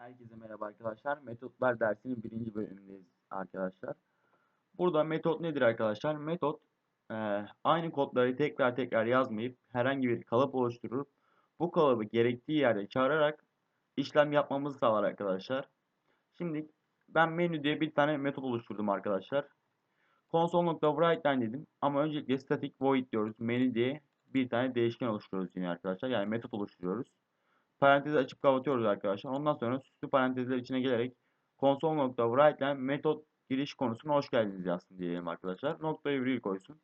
Herkese merhaba arkadaşlar. Metotlar dersinin birinci bölümündeyiz arkadaşlar. Burada metot nedir arkadaşlar? Metot e, aynı kodları tekrar tekrar yazmayıp herhangi bir kalıp oluşturup bu kalıbı gerektiği yerde çağırarak işlem yapmamızı sağlar arkadaşlar. Şimdi ben menü diye bir tane metot oluşturdum arkadaşlar. Console.writeline dedim ama öncelikle static void diyoruz. Menü diye bir tane değişken oluşturuyoruz yine arkadaşlar. Yani metot oluşturuyoruz parantezi açıp kapatıyoruz arkadaşlar. Ondan sonra süslü parantezler içine gelerek console.writeline metot giriş konusuna hoş geldiniz yazsın diyelim arkadaşlar. Noktayı virgül koysun.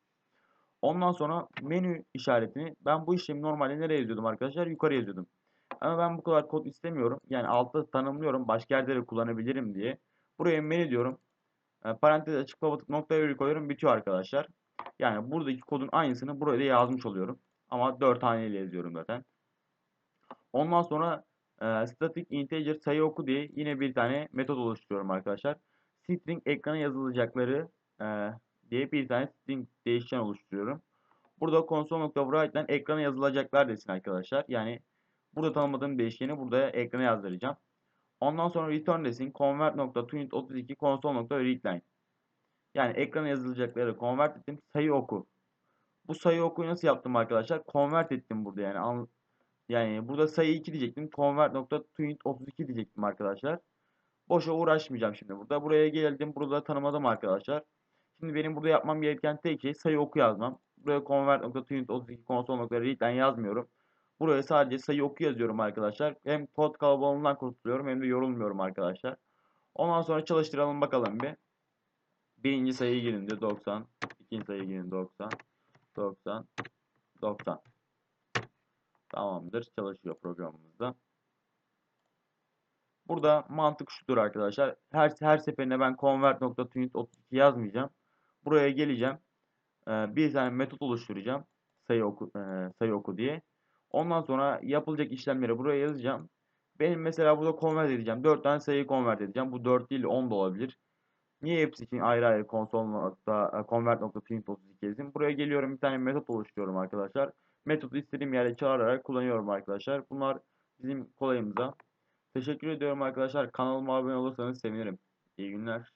Ondan sonra menü işaretini ben bu işlemi normalde nereye yazıyordum arkadaşlar? Yukarı yazıyordum. Ama ben bu kadar kod istemiyorum. Yani altta tanımlıyorum. Başka yerde de kullanabilirim diye. Buraya menü diyorum. E, parantez açıp kapatıp noktaya virgül koyuyorum. Bitiyor arkadaşlar. Yani buradaki kodun aynısını buraya da yazmış oluyorum. Ama 4 haneyle yazıyorum zaten. Ondan sonra e, static integer sayı oku diye yine bir tane metot oluşturuyorum arkadaşlar. String ekrana yazılacakları e, diye bir tane string değişken oluşturuyorum. Burada console.write'den ekrana yazılacaklar desin arkadaşlar. Yani burada tanımadığım değişkeni burada ekrana yazdıracağım. Ondan sonra return desin convert.tunit32 console.readline. Yani ekrana yazılacakları convert ettim sayı oku. Bu sayı okuyu nasıl yaptım arkadaşlar? Convert ettim burada yani yani burada sayı 2 diyecektim. Convert.twint 32 diyecektim arkadaşlar. Boşa uğraşmayacağım şimdi burada. Buraya geldim. Burada tanımadım arkadaşlar. Şimdi benim burada yapmam gereken tek şey sayı oku yazmam. Buraya convert.twint 32 console.read'den yazmıyorum. Buraya sadece sayı oku yazıyorum arkadaşlar. Hem kod kalabalığından kurtuluyorum hem de yorulmuyorum arkadaşlar. Ondan sonra çalıştıralım bakalım bir. Birinci sayı girindi 90. ikinci sayı girindi 90. 90. 90. Tamamdır. Çalışıyor programımızda. Burada mantık şudur arkadaşlar. Her, her seferinde ben convert.tunit32 yazmayacağım. Buraya geleceğim. Ee, bir tane metot oluşturacağım. Sayı oku, e, sayı oku diye. Ondan sonra yapılacak işlemleri buraya yazacağım. Benim mesela burada convert edeceğim. 4 tane sayıyı convert edeceğim. Bu 4 değil 10 da olabilir. Niye hepsi için ayrı ayrı console.convert.tunit32 yazayım? Buraya geliyorum bir tane metot oluşturuyorum arkadaşlar metodu istediğim yerde çağırarak kullanıyorum arkadaşlar. Bunlar bizim kolayımıza. Teşekkür ediyorum arkadaşlar. Kanalıma abone olursanız sevinirim. İyi günler.